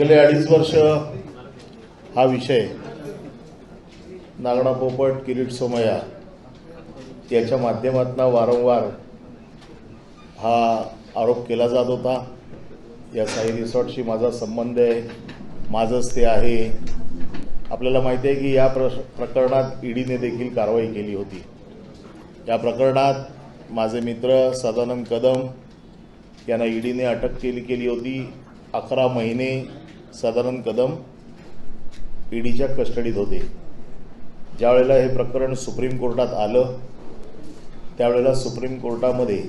गेले अडीच वर्ष हा विषय. नागडा पोपट किरीट सोमया याच्या माध्यमातून वारंवार हा आरोप केला जात होता. या साई रिसॉर्टशी माझा संबंध आहे माझंच ते आहे. आपल्याला माहिती आहे की या प्र प्रकरणात ईडीने देखील कारवाई केली होती. या प्रकरणात माझे मित्र सदानंद कदम यांना ईडीने अटक केली केली होती. अकरा महिने साधारण कदम ईडीच्या कस्टडीत होते. ज्यावेळेला हे प्रकरण सुप्रीम कोर्टात आलं त्यावेळेला सुप्रीम कोर्टामध्ये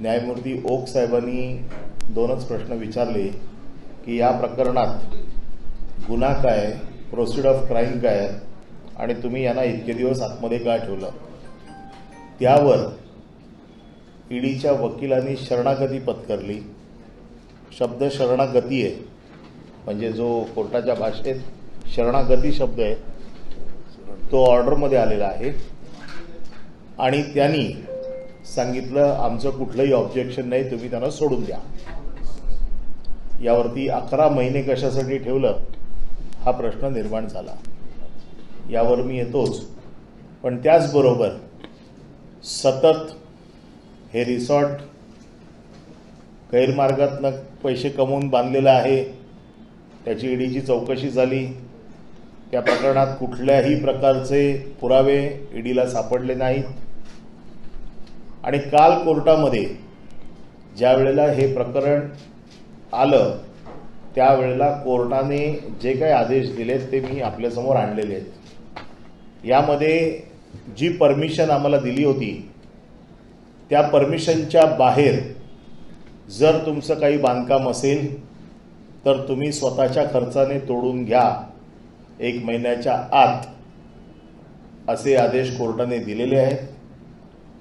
न्यायमूर्ती ओक साहेबांनी दोनच प्रश्न विचारले की या प्रकरणात गुन्हा काय प्रोसिड ऑफ क्राईम काय आणि तुम्ही यांना इतके दिवस आतमध्ये का ठेवलं? त्यावर ईडीच्या वकिलांनी शरणागती पत्करली. शब्द शरणागती आहे म्हणजे जो कोर्टाच्या भाषेत शरणागती शब्द आहे तो ऑर्डरमध्ये आलेला आहे. आणि त्यांनी सांगितलं आमचं कुठलंही ऑब्जेक्शन नाही तुम्ही त्यांना सोडून द्या. यावरती अकरा महिने कशासाठी ठेवलं हा प्रश्न निर्माण झाला. यावर मी येतोच. पण त्याचबरोबर सतत हे रिसॉर्ट गैरमार्गातनं पैसे कमवून बांधलेलं आहे. त्याची ईडीची चौकशी झाली. त्या प्रकरणात कुठल्याही प्रकारचे पुरावे ईडीला सापडले नाहीत. आणि काल कोर्टामध्ये ज्या वेळेला हे प्रकरण आलं त्यावेळेला कोर्टाने जे काही आदेश दिलेत ते मी आपल्यासमोर आणलेले आहेत. यामध्ये जी परमिशन आम्हाला दिली होती त्या परमिशनच्या बाहेर जर तुमचं काही बांधकाम असेल तर तुम्ही स्वतःच्या खर्चाने तोडून घ्या. एक महिन्याच्या आत असे आदेश कोर्टाने दिलेले आहेत.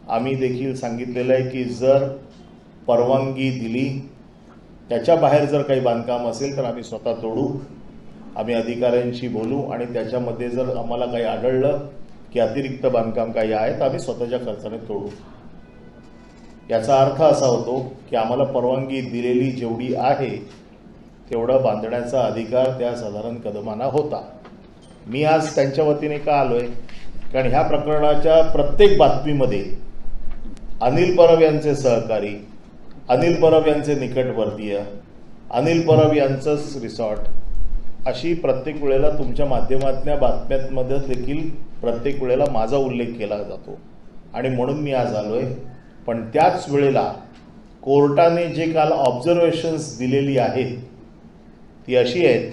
आम्ही देखील सांगितलेलं आहे की जर परवानगी दिली त्याच्या बाहेर जर काही बांधकाम असेल तर आम्ही स्वतः तोडू. आम्ही अधिकाऱ्यांशी बोलू आणि त्याच्यामध्ये जर आम्हाला काही आढळलं की अतिरिक्त बांधकाम काही आहे तर आम्ही स्वतःच्या खर्चाने तोडू. याचा अर्थ असा होतो की आम्हाला परवानगी दिलेली जेवढी आहे तेवढं बांधण्याचा अधिकार त्या साधारण कदमांना होता. मी आज त्यांच्या वतीने का आलोय? कारण ह्या प्रकरणाच्या प्रत्येक बातमीमध्ये अनिल परब यांचे सहकारी अनिल परब यांचे निकटवर्तीय अनिल परब यांचंच रिसॉर्ट अशी प्रत्येक वेळेला तुमच्या माध्यमातल्या बातम्यांमध्ये देखील प्रत्येक वेळेला माझा उल्लेख केला जातो. आणि म्हणून मी आज आलोय. पण त्याच वेळेला कोर्टाने जे काल ऑब्झर्वेशन्स दिलेली आहेत ती अशी आहेत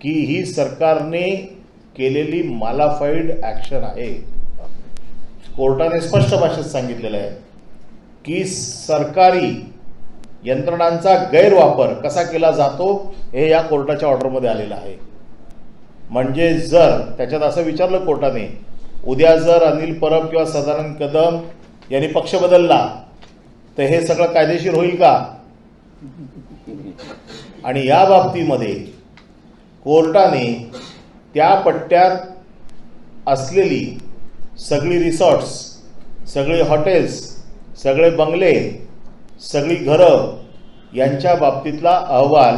की ही सरकारने केलेली मालाफाईड ॲक्शन आहे. कोर्टाने स्पष्ट भाषेत सांगितलेलं आहे की सरकारी यंत्रणांचा गैरवापर कसा केला जातो हे या कोर्टाच्या ऑर्डरमध्ये आलेलं आहे. म्हणजे जर त्याच्यात असं विचारलं कोर्टाने उद्या जर अनिल परब किंवा सदानंद कदम यांनी पक्ष बदलला तर हे सगळं कायदेशीर होईल का? आणि या बाबतीमध्ये कोर्टाने त्या पट्ट्यात असलेली सगळी रिसॉर्ट्स सगळे हॉटेल्स सगळे बंगले सगळी घरं यांच्या बाबतीतला अहवाल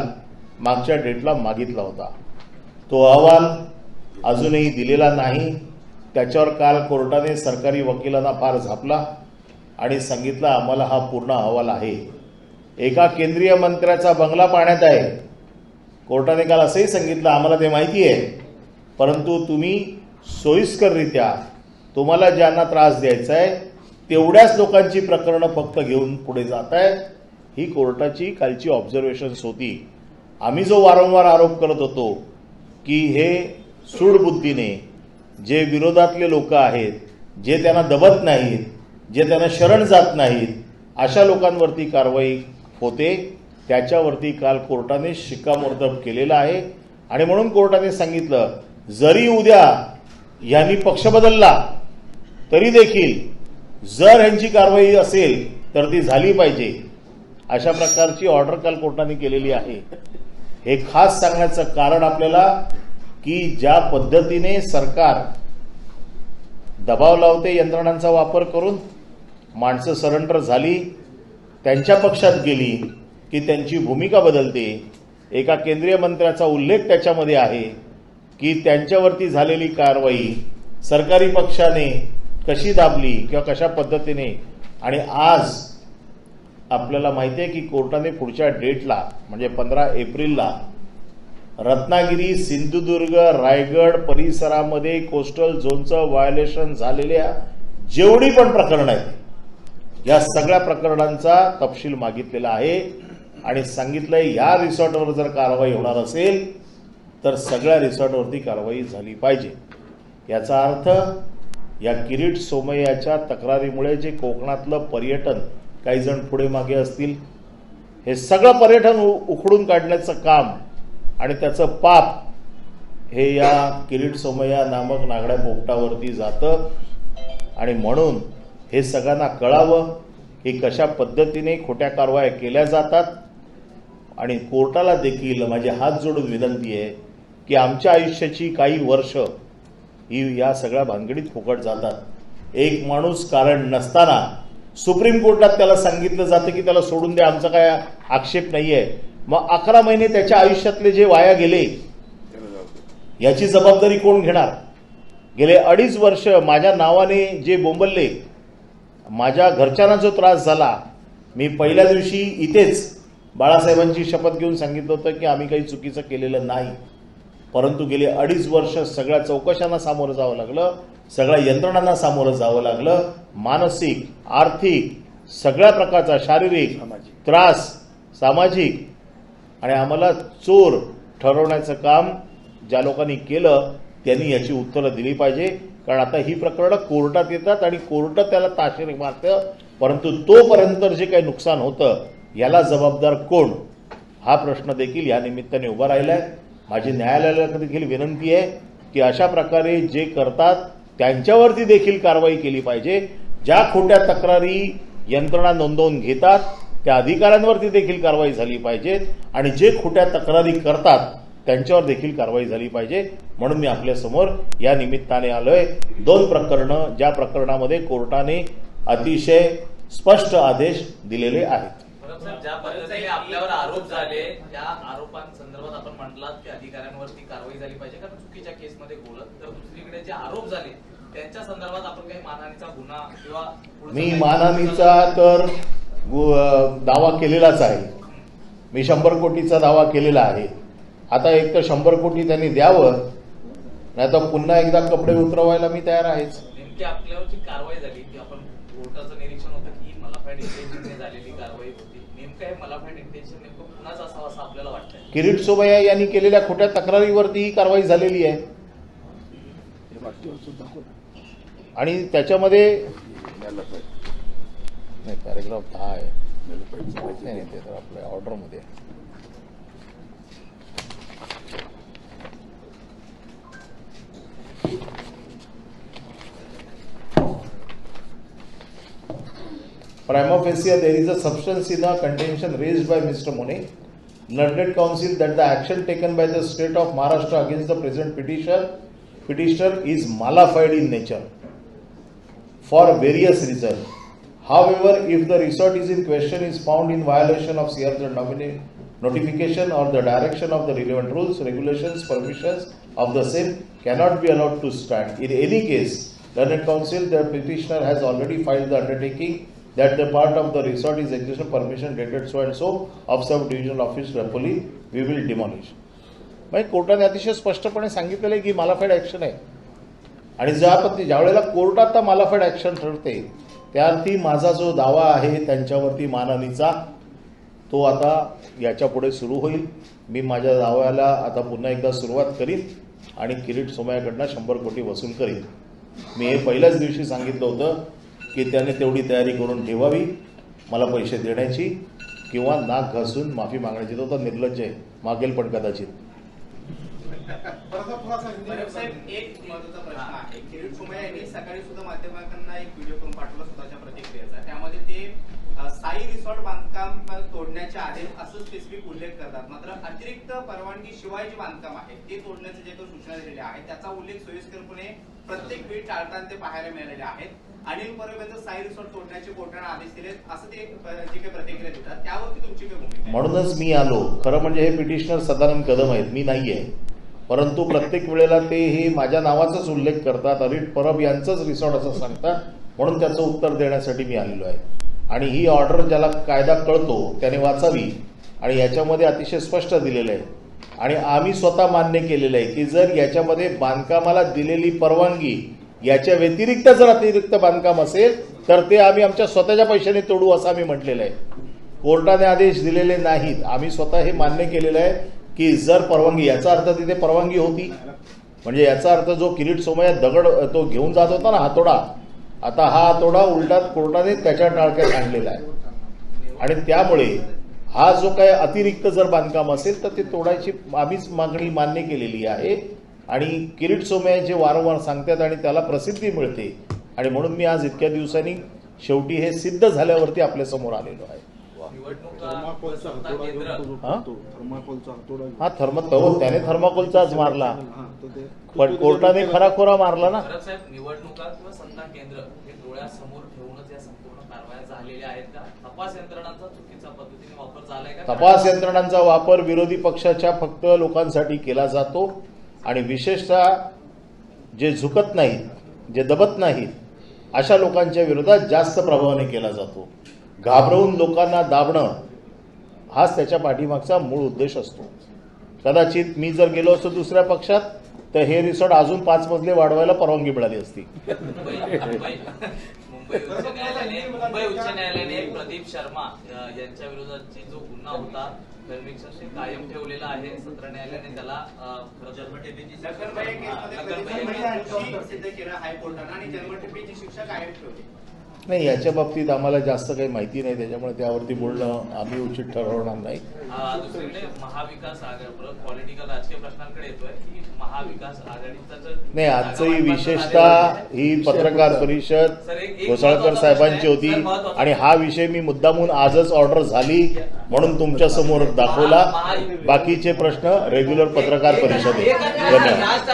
मागच्या डेटला मागितला होता. तो अहवाल अजूनही दिलेला नाही. त्याच्यावर काल कोर्टाने सरकारी वकिलांना फार झापला आणि सांगितलं आम्हाला हा पूर्ण अहवाल आहे. एका केंद्रीय मंत्र्याचा बंगला पाण्यात आहे. कोर्टाने काल असंही सांगितलं आम्हाला ते माहिती आहे. परंतु तुम्ही सोयीस्कररित्या तुम्हाला ज्यांना त्रास द्यायचा आहे तेवढ्याच लोकांची प्रकरणं फक्त घेऊन पुढे जात आहेत ही कोर्टाची कालची ऑब्झर्वेशन्स होती. आम्ही जो वारंवार आरोप करत होतो की हे सूडबुद्धीने जे विरोधातले लोक आहेत जे त्यांना दबत नाहीत जे त्यांना शरण जात नाहीत अशा लोकांवरती कारवाई होते. त्याच्यावरती काल कोर्टाने शिक्कामोर्तब केलेलं आहे. आणि म्हणून कोर्टाने सांगितलं जरी उद्या यांनी पक्ष बदलला तरी देखील जर ह्यांची कारवाई असेल तर ती झाली पाहिजे. अशा प्रकारची ऑर्डर काल कोर्टाने केलेली आहे. हे खास सांगण्याचं कारण आपल्याला की ज्या पद्धतीने सरकार दबाव लावते यंत्रणांचा वापर करून माणसं सरेंडर झाली त्यांच्या पक्षात गेली की त्यांची भूमिका बदलते. एका केंद्रीय मंत्र्याचा उल्लेख त्याच्यामध्ये आहे की त्यांच्यावरती झालेली कारवाई सरकारी पक्षाने कशी दाबली किंवा कशा पद्धतीने? आणि आज आपल्याला माहिती आहे की कोर्टाने पुढच्या डेटला म्हणजे पंधरा एप्रिलला रत्नागिरी सिंधुदुर्ग रायगड परिसरामध्ये कोस्टल झोनचं व्हायोलेशन झालेल्या जेवढी पण प्रकरणं आहेत या सगळ्या प्रकरणांचा तपशील मागितलेला आहे. आणि सांगितलंय या रिसॉर्टवर जर कारवाई होणार असेल तर सगळ्या रिसॉर्टवरती कारवाई झाली पाहिजे. याचा अर्थ या किरीट सोमय्याच्या तक्रारीमुळे जे कोकणातलं पर्यटन काही जण पुढे मागे असतील हे सगळं पर्यटन उ- उखडून काढण्याचं काम आणि त्याचं पाप हे या किरीट सोमय्या नामक नागड्या पोपटावरती जातं. आणि म्हणून हे सगळ्यांना कळावं की कशा पद्धतीने खोट्या कारवाया केल्या जातात. आणि कोर्टाला देखील माझे हात जोडून विनंती आहे की आमच्या आयुष्याची काही वर्ष ही या सगळ्या भानगडीत फुकट जातात. एक माणूस कारण नसताना सुप्रीम कोर्टात त्याला सांगितलं जातं की त्याला सोडून द्या आमचा काय आक्षेप नाही आहे मग अकरा महिने त्याच्या आयुष्यातले जे वाया गेले याची जबाबदारी कोण घेणार? गेले अडीच वर्ष माझ्या नावाने जे बोंबलले माझ्या घरच्यांना जो त्रास झाला मी पहिल्या दिवशी इथेच बाळासाहेबांची शपथ घेऊन सांगितलं होतं की आम्ही काही चुकीचं केलेलं नाही. परंतु गेले अडीच वर्ष सगळ्या चौकशांना सामोरं जावं लागलं सगळ्या यंत्रणांना सामोरं जावं लागलं. मानसिक आर्थिक सगळ्या प्रकारचा शारीरिक त्रास सामाजिक. आणि आम्हाला चोर ठरवण्याचं काम ज्या लोकांनी केलं त्यांनी याची उत्तरं दिली पाहिजे. कारण आता ही प्रकरणं कोर्टात येतात आणि कोर्ट त्याला ताशेरे मारतं परंतु तोपर्यंत जे काही नुकसान होतं याला जबाबदार कोण? हा प्रश्न देखील या निमित्ताने उभा राहिला आहे माझी न्यायालयाला देखील विनंती आहे की अशा प्रकारे जे करतात त्यांच्यावरती देखील कारवाई केली पाहिजे. ज्या खोट्या तक्रारी यंत्रणा नोंदवून घेतात त्या अधिकाऱ्यांवरती देखील कारवाई झाली पाहिजे. आणि जे खोट्या तक्रारी करतात त्यांच्यावर देखील कारवाई झाली पाहिजे. म्हणून मी आपल्यासमोर या निमित्ताने आलोय. दोन प्रकरणं ज्या प्रकरणामध्ये कोर्टाने अतिशय स्पष्ट आदेश दिलेले आहेत. ज्या पद्धतीने आपल्यावर आरोप झाले त्या आरोपांसंदर्भात आपण म्हटलात की अधिकाऱ्यांवरती कारवाई झाली पाहिजे. कारण चुकीच्या केसमध्ये बोलत तर दुसरीकडे जे आरोप झाले त्यांच्या संदर्भात आपण काही मानहानीचा गुन्हा किंवा मी मानहानीचा तर दावा केलेलाच आहे. मी शंभर कोटीचा दावा केलेला आहे. आता एक तर शंभर कोटी त्यांनी द्यावं नाही तर पुन्हा एकदा कपडे उतरवायला मी तयार आहेच. नेमकी कारवाई झाली की आपण कोर्टाचं निरीक्षण होतं की मलाफाईड इंटेन्शनने झालेली कारवाई होती. नेमकं हे मलाफाईड इंटेन्शन नेमकं कुणाचं असावं असं आपल्याला वाटतंय? किरीट सोबया यांनी केलेल्या खोट्या तक्रारीवरती ही कारवाई झालेली आहे. आणि त्याच्यामध्ये नाही पॅरेग्राफ दहा आहे. नाही ते तर आपल्या ऑर्डरमध्ये Prima facie, there is a substance in a contention raised by Mr. Mone, learned counsel that the action taken by the state of Maharashtra against the present petitioner, petitioner is malified in nature for various reasons. However, if the resort is in question is found in violation of CRZ notification or the direction of the relevant rules, regulations, permissions of the same cannot be allowed to stand. In any case, learned counsel, the petitioner has already filed the undertaking that the part of the resort is execution permission dated so and so of sub divisional office Rapoli, we will demolish. म्हणजे कोर्टाने अतिशय स्पष्टपणे सांगितलेलं आहे की मालाफेड action आहे. आणि ज्या पद्धती ज्या वेळेला कोर्टात त्या मालाफाईड ॲक्शन ठरते त्यावरती माझा जो दावा आहे त्यांच्यावरती मानहानीचा तो आता याच्यापुढे सुरू होईल. मी माझ्या दाव्याला आता पुन्हा एकदा सुरुवात करीन आणि किरीट सोमयाकडनं शंभर कोटी वसूल करीन. मी हे पहिल्याच दिवशी सांगितलं होतं की त्याने तेवढी तयारी करून ठेवावी मला पैसे देण्याची किंवा नाक घासून माफी मागण्याची तो तर निर्लज्ज आहे. मागेल पण कदाचित. एक महत्त्वाचा प्रश्न आहे. किरीट सोमय्या यांनी सकाळी सुद्धा माध्यमांना एक व्हिडिओ करून पाठवला स्वतःच्या प्रतिक्रियेचा त्यामध्ये ते अ, साई रिसॉर्ट बांधकाम तोडण्याच्या आधी असं स्पेसिफिक उल्लेख करतात. मात्र अतिरिक्त परवानगी शिवाय जे बांधकाम आहे ते तोडण्याचे जे काही सूचना दिलेल्या आहेत त्याचा उल्लेख सोयीस्करपणे प्रत्येक वेळी टाळताना ते पाहायला मिळालेले आहेत. अनिल परब यांचं साई रिसॉर्ट तोडण्याचे कोर्टाने आदेश दिलेत असं ते जी काही प्रतिक्रिया देतात त्यावरती तुमची काही भूमिका म्हणूनच मी आलो. खरं म्हणजे हे पिटिशनर सदानंद कदम आहेत मी नाही आहे परंतु प्रत्येक वेळेला ते हे माझ्या नावाचाच उल्लेख करतात. अरिट परब यांचंच रिसॉर्ट असं सांगतात. म्हणून त्याचं उत्तर देण्यासाठी मी आलेलो आहे. आणि ही ऑर्डर ज्याला कायदा कळतो त्याने वाचावी. आणि याच्यामध्ये अतिशय स्पष्ट दिलेलं आहे. आणि आम्ही स्वतः मान्य केलेलं आहे की जर याच्यामध्ये बांधकामाला दिलेली परवानगी याच्या व्यतिरिक्त जर अतिरिक्त बांधकाम असेल तर ते आम्ही आमच्या स्वतःच्या पैशाने तोडू असं आम्ही म्हटलेलं आहे. कोर्टाने आदेश दिलेले नाहीत. आम्ही स्वतः हे मान्य केलेलं आहे की जर परवानगी याचा अर्थ तिथे परवानगी होती. म्हणजे याचा अर्थ जो किरीट सोमया दगड तो घेऊन जात होता ना हातोडा आता हा हातोडा उलटा कोर्टाने त्याच्या टाळक्यात आणलेला आहे. आणि त्यामुळे हा जो काही अतिरिक्त जर बांधकाम असेल तर ते तोडायची आम्हीच मागणी मान्य केलेली आहे. आणि किरीट सोमय्या जे वारंवार सांगतात आणि त्याला प्रसिद्धी मिळते आणि म्हणून मी आज इतक्या दिवसांनी शेवटी हे सिद्ध झाल्यावरती आपल्यासमोर आलेलो आहे. हा? पळतो, थर्माकोलचा हातोडा घेऊन. हा थर्म तो त्याने थर्माकोलचाच मारला. हा, पण कोर्टाने खराखोरा मारला ना. खरं साहेब निवडणुका किंवा सत्ता केंद्र हे डोळ्यासमोर ठेवूनच या संपूर्ण कारवाया झालेल्या आहेत का? तपास यंत्रणांचा चुकीच्या पद्धतीने वापर झालाय का? तपास यंत्रणांचा वापर विरोधी पक्षाच्या फक्त लोकांसाठी केला जातो आणि विशेषतः जे झुकत नाहीत जे दबत नाहीत अशा लोकांच्या विरोधात जास्त प्रभावाने केला जातो. घाबरवून लोकांना दाबणं हाच त्याच्या पाठीमागचा मूळ उद्देश असतो. कदाचित मी जर गेलो असतो दुसऱ्या पक्षात तर हे रिसॉर्ट अजून पाच मजले वाढवायला परवानगी मिळाली असती. मुंबई उच्च न्यायालयाने प्रदीप शर्मा यांच्या विरोधातची जो गुन्हा होता कन्व्हिक्शन कायम ठेवलेला आहे. सत्र न्यायालयाने त्याला हायकोर्टानं आणि जन्मठेपेची शिक्षा कायम ठेवली. नाही याच्या बाबतीत आम्हाला जास्त काही माहिती नाही त्याच्यामुळे त्यावरती बोलणं आम्ही उचित ठरवणार नाही. महाविकास आघाडी पॉलिटिकल राजकीय प्रश्नांकडे येतोय. की महाविकास आघाडीचा जर नाही आजचंही विशेषतः ही पत्रकार परिषद घोसाळकर साहेबांची. होती आणि हा विषय मी मुद्दामून आजच ऑर्डर झाली म्हणून तुमच्यासमोर दाखवला. बाकीचे प्रश्न रेग्युलर पत्रकार परिषदेत. मिनिट, धन्यवाद